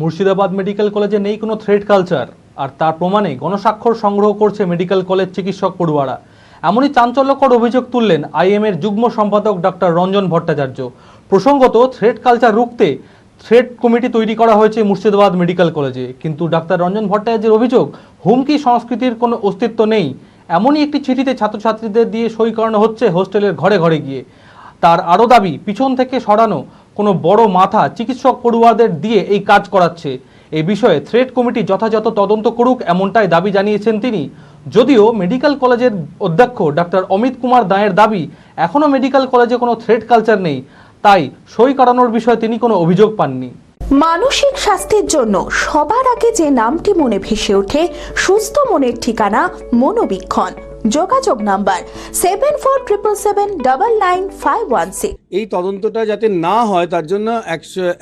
Murshidabad medical কলেজে নেই কোনো থ্রেড কালচার, আর তার প্রমাণে গণস্বাক্ষর সংগ্রহ করছে মেডিকেল কলেজ চিকিৎসক পড়ুয়ারা। এমনই চাঞ্চল্যকর অভিযোগ তুললেন আইএমের যুগ্ম সম্পাদক ডক্টর রঞ্জন ভট্টাচার্য। প্রসঙ্গত, থ্রেড কালচার রুখতে থ্রেড কমিটি তৈরি করা হয়েছে মুর্শিদাবাদ মেডিকেল কলেজে, কিন্তু ডাক্তার রঞ্জন ভট্টাচার্যের অভিযোগ, হুমকি সংস্কৃতির কোনো অস্তিত্ব নেই। এমনই একটি চিঠিতে ছাত্রছাত্রীদের দিয়ে সই করানো হচ্ছে হোস্টেলের ঘরে ঘরে গিয়ে। তার আরও দাবি, পিছন থেকে সরানো কোনো বড় মাথা চিকিৎসক পড়ুয়াদের দিয়ে এই কাজ করাচ্ছে। এই বিষয়ে থ্রেড কমিটি যথাযথ তদন্ত করুক এমনটাই দাবি জানিয়েছেন তিনি। যদিও মেডিকেল কলেজের অধ্যক্ষ ডাক্তার অমিত কুমার দায়ের দাবি, এখনও মেডিকেল কলেজে কোনো থ্রেড কালচার নেই। তাই সই করানোর বিষয়ে তিনি কোনো অভিযোগ পাননি। মানসিক স্বাস্থ্যের জন্য সবার আগে যে নামটি মনে ভেসে ওঠে, সুস্থ মনের ঠিকানা মনোবীক্ষণ। যোগাযোগ number seven four triple seven double nine five one six এই তদন্তটা যাতে না হয়, তার জন্য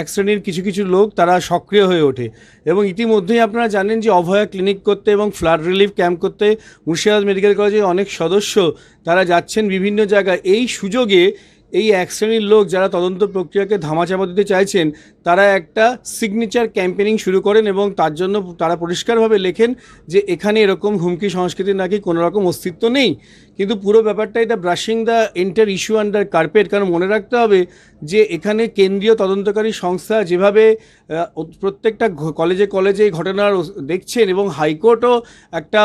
এক শ্রেণির কিছু কিছু লোক তারা সক্রিয় হয়ে ওঠে। এবং ইতিমধ্যেই আপনারা জানেন যে অভয়া ক্লিনিক করতে এবং ফ্লাড রিলিফ ক্যাম্প করতে মুর্শিদাবাদ মেডিকেল কলেজের অনেক সদস্য তারা যাচ্ছেন বিভিন্ন জায়গায়। এই সুযোগে এই এক শ্রেণির লোক যারা তদন্ত প্রক্রিয়াকে ধামাচাপা দিতে চাইছেন, তারা একটা সিগনেচার ক্যাম্পেনিং শুরু করেন এবং তার জন্য তারা পরিষ্কারভাবে লেখেন যে এখানে এরকম হুমকি সংস্কৃতির নাকি কোনো রকম অস্তিত্ব নেই। কিন্তু পুরো ব্যাপারটা এটা brushing the entire issue under carpet কারণ মনে রাখতে হবে যে এখানে কেন্দ্রীয় তদন্তকারী সংস্থা যেভাবে প্রত্যেকটা কলেজে কলেজে এই ঘটনার দেখছেন এবং হাইকোর্টও একটা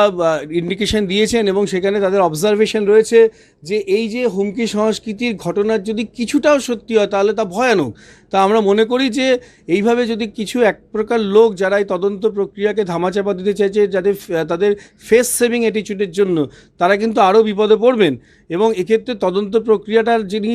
ইন্ডিকেশন দিয়েছেন এবং সেখানে তাদের অবজারভেশন রয়েছে যে এই যে হুমকি সংস্কৃতির ঘটনার যদি কিছুটাও সত্যি হয়, তাহলে তা ভয়ানক। তা আমরা মনে করি যে, এইভাবে যদি কিছু এক প্রকার লোক যারা এই তদন্ত প্রক্রিয়াকে ধামাচাপা দিতে চাইছে, যাদের তাদের ফেস সেভিং অ্যাটিচিউডের জন্য, তারা কিন্তু আরও বিপদে পড়বেন। এবং এক্ষেত্রে তদন্ত প্রক্রিয়াটার যিনি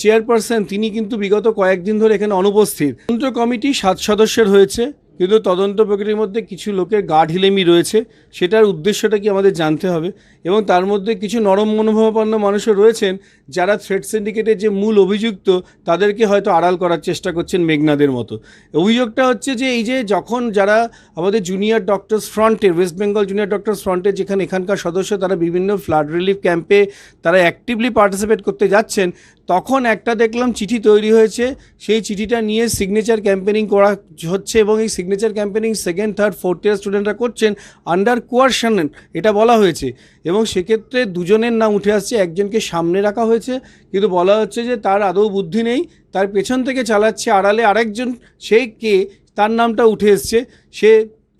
চেয়ারপারসন তিনি কিন্তু বিগত কয়েকদিন ধরে এখানে অনুপস্থিত। তদন্ত কমিটি সাত সদস্যের হয়েছে। কিন্তু তদন্ত প্রক্রিয়ার মধ্যে কিছু লোকের গা ঢিলেমি রয়েছে, সেটার উদ্দেশ্যটা কি আমাদের জানতে হবে। এবং তার মধ্যে কিছু নরম মনোভাবাপন্ন মানুষও রয়েছেন, যারা থ্রেড সিন্ডিকেটের যে মূল অভিযুক্ত, তাদেরকে হয়তো আড়াল করার চেষ্টা করছেন মেঘনাদের মতো। অভিযোগটা হচ্ছে যে, এই যে যখন যারা আমাদের জুনিয়র ডক্টরস ফ্রন্টের ওয়েস্ট বেঙ্গল জুনিয়র ডক্টরস ফ্রন্টের যেখানে এখানকার সদস্য, তারা বিভিন্ন ফ্লাড রিলিফ ক্যাম্পে তারা অ্যাক্টিভলি পার্টিসিপেট করতে যাচ্ছেন, তখন একটা দেখলাম চিঠি তৈরি হয়েছে। সেই চিঠিটা নিয়ে সিগনেচার ক্যাম্পেনিং করা হচ্ছে এবং এই signature campaigning second third fourth year স্টুডেন্টরা করছেন আন্ডার কোয়ারশন এটা বলা হয়েছে। এবং সেক্ষেত্রে দুজনের নাম উঠে আসছে, একজনকে সামনে রাখা হয়েছে, কিন্তু বলা হচ্ছে যে তার আদৌ বুদ্ধি নেই, তার পেছন থেকে চালাচ্ছে আড়ালে আরেকজন, সেই কে, তার নামটা উঠে এসছে, সে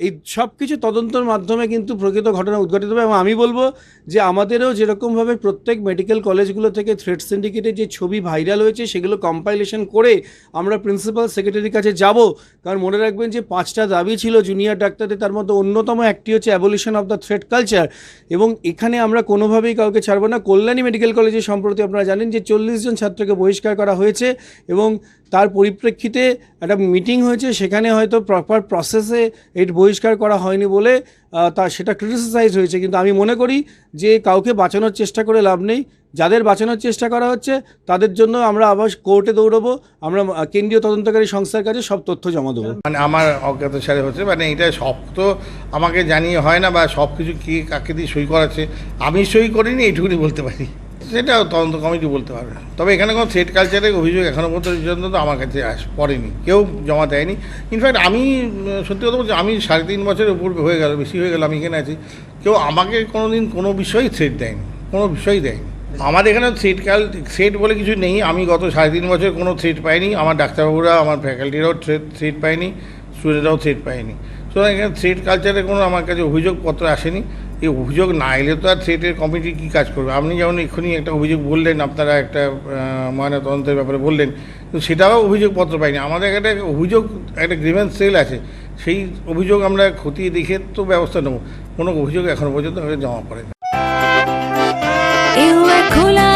এই সব কিছু তদন্তের মাধ্যমে কিন্তু প্রকৃত ঘটনা উদ্ঘাটিত হবে এবং আমি বলব যে আমাদেরও যেরকমভাবে প্রত্যেক মেডিকেল কলেজগুলো থেকে থ্রেড সিন্ডিকেটের যে ছবি ভাইরাল হয়েছে, সেগুলো কম্পাইলেশন করে আমরা প্রিন্সিপাল সেক্রেটারির কাছে যাব। কারণ মনে রাখবেন যে পাঁচটা দাবি ছিল জুনিয়র ডাক্তারদের, তার মধ্যে অন্যতম একটি হচ্ছে abolition of the threat culture এবং এখানে আমরা কোনোভাবেই কাউকে ছাড়বো না। কল্যাণী মেডিকেল কলেজে সম্প্রতি আপনারা জানেন যে চল্লিশ জন ছাত্রকে বহিষ্কার করা হয়েছে এবং তার পরিপ্রেক্ষিতে একটা মিটিং হয়েছে, সেখানে হয়তো প্রপার প্রসেসে এর বহিষ্কার করা হয়নি বলে তা সেটা ক্রিটিসাইজ হয়েছে। কিন্তু আমি মনে করি যে কাউকে বাঁচানোর চেষ্টা করে লাভ নেই। যাদের বাঁচানোর চেষ্টা করা হচ্ছে, তাদের জন্য আমরা আবার কোর্টে দৌড়বো, আমরা কেন্দ্রীয় তদন্তকারী সংস্থার কাছে সব তথ্য জমা দেবো। মানে আমার অজ্ঞাত সারে হচ্ছে মানে এটা সব তো আমাকে জানিয়ে হয় না বা সব কিছু কে কাকে দিয়ে সই করাচ্ছে, আমি সই করিনি, এইটুকুনি বলতে পারি। সেটা তদন্ত কমিটি বলতে পারবে তবে এখানে কোনো থ্রেড কালচারের অভিযোগ এখনও পর্যন্ত তো আমার কাছে আস পড়েনি। কেউ জমা দেয়নি। ইনফ্যাক্ট আমি সত্যি কথা বলছি আমি সাড়ে তিন বছরের উপর হয়ে গেল, বেশি হয়ে গেল, আমি এখানে আছি। কেউ আমাকে কোনো দিন কোনো বিষয়েই থ্রেড দেয়নি, কোনো বিষয়ই দেয়নি। আমাদের এখানে থ্রেড কাল থ্রেড বলে কিছু নেই। আমি গত সাড়ে তিন বছর কোনো থ্রেড পাইনি। আমার ডাক্তারবাবুরা, আমার ফ্যাকাল্টিরাও থ্রেড থ্রেড পায়নি। স্টুডেন্টরাও থ্রেড পায়নি। সুতরাং এখানে থ্রেড কালচারে কোনো আমার কাছে অভিযোগপত্র আসেনি। এই অভিযোগ না এলে তো আর থ্রেটের কমিটি কী কাজ করবে? আপনি যেমন এক্ষুনি একটা অভিযোগ বললেন, আপনারা একটা তদন্তের ব্যাপারে বললেন কিন্তু সেটাও অভিযোগপত্র পাইনি আমাদের একটা অভিযোগ, একটা গ্রিভেন্স সেল আছে। সেই অভিযোগ আমরা খতিয়ে দেখে তো ব্যবস্থা নেব। কোনো অভিযোগ এখনও পর্যন্ত জমা এও এক খোলা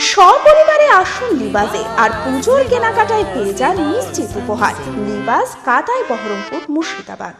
সপরিবারে আসুন লিবাজে আর পুজোর কেনাকাটায় পেয়ে যান নিশ্চিত উপহার। লিবাস কাতায় বহরমপুর মুর্শিদাবাদ।